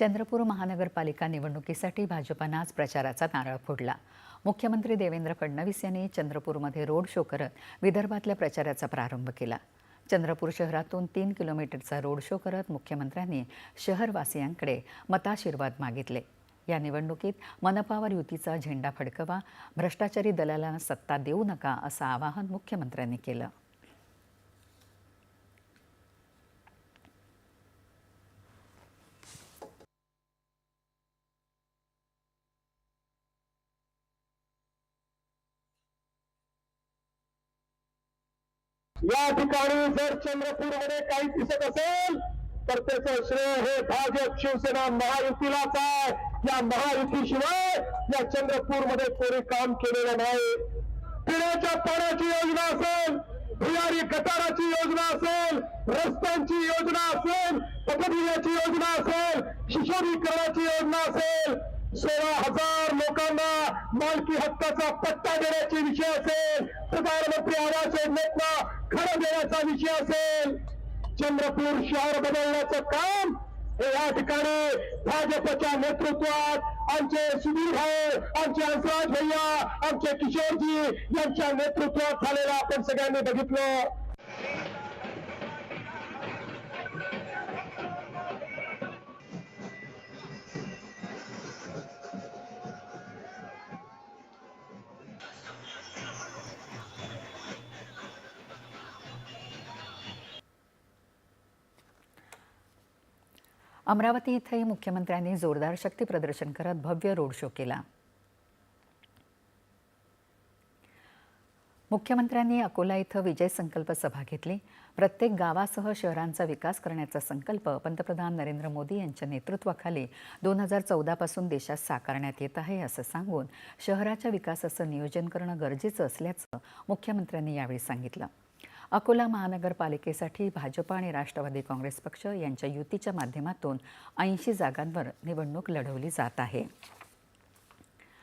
चंद्रपूर महानगरपालिका निवडणुकीसाठी भाजपानं आज प्रचाराचा नारळ फोडला. मुख्यमंत्री देवेंद्र फडणवीस यांनी चंद्रपूरमध्ये रोड शो करत विदर्भातल्या प्रचाराचा प्रारंभ केला. चंद्रपूर शहरातून तीन किलोमीटरचा रोड शो करत मुख्यमंत्र्यांनी शहरवासियांकडे मताशीर्वाद मागितले. या निवडणुकीत मनपावर युतीचा झेंडा फडकवा भ्रष्टाचारी दलालांना सत्ता देऊ नका असं आवाहन मुख्यमंत्र्यांनी केलं. या ठिकाणी जर चंद्रपूरमध्ये काही दिसत असेल तर त्याचं श्रेय हे भाजप शिवसेना महायुतीलाच आहे. या महायुतीशिवाय या चंद्रपूरमध्ये कोणी काम केलेलं नाही. पिण्याच्या पाण्याची योजना असेल भुयारी गटाराची योजना असेल रस्त्यांची योजना असेल पथदिव्याची योजना असेल शिशोरीकरणाची योजना असेल सोळा हजार लोकांना मालकी हक्काचा पट्टा देण्याचा विषय असेल प्रधानमंत्री आवास योजनेतला खरं देण्याचा विषय असेल चंद्रपूर शहर बदलण्याचं काम हे या ठिकाणी भाजपच्या नेतृत्वात आमचे सुधीर भाऊ आमचे हंसराज भैया आमचे किशोरजी यांच्या नेतृत्वात झालेलं आपण सगळ्यांनी बघितलं. अमरावती इथंही मुख्यमंत्र्यांनी जोरदार शक्ती प्रदर्शन करत भव्य रोड शो केला. मुख्यमंत्र्यांनी अकोला इथं विजय संकल्प सभा घेतली. प्रत्येक गावासह शहरांचा विकास करण्याचा संकल्प पंतप्रधान नरेंद्र मोदी यांच्या नेतृत्वाखाली दोन हजार चौदापासून देशात साकारण्यात येत आहे असं सांगून शहराच्या विकासाचं नियोजन करणं गरजेचं असल्याचं मुख्यमंत्र्यांनी यावेळी सांगितलं. अकोला महानगरपालिकेसाठी भाजप आणि राष्ट्रवादी काँग्रेस पक्ष यांच्या युतीच्या माध्यमातून ऐंशी जागांवर निवडणूक लढवली जात आहे.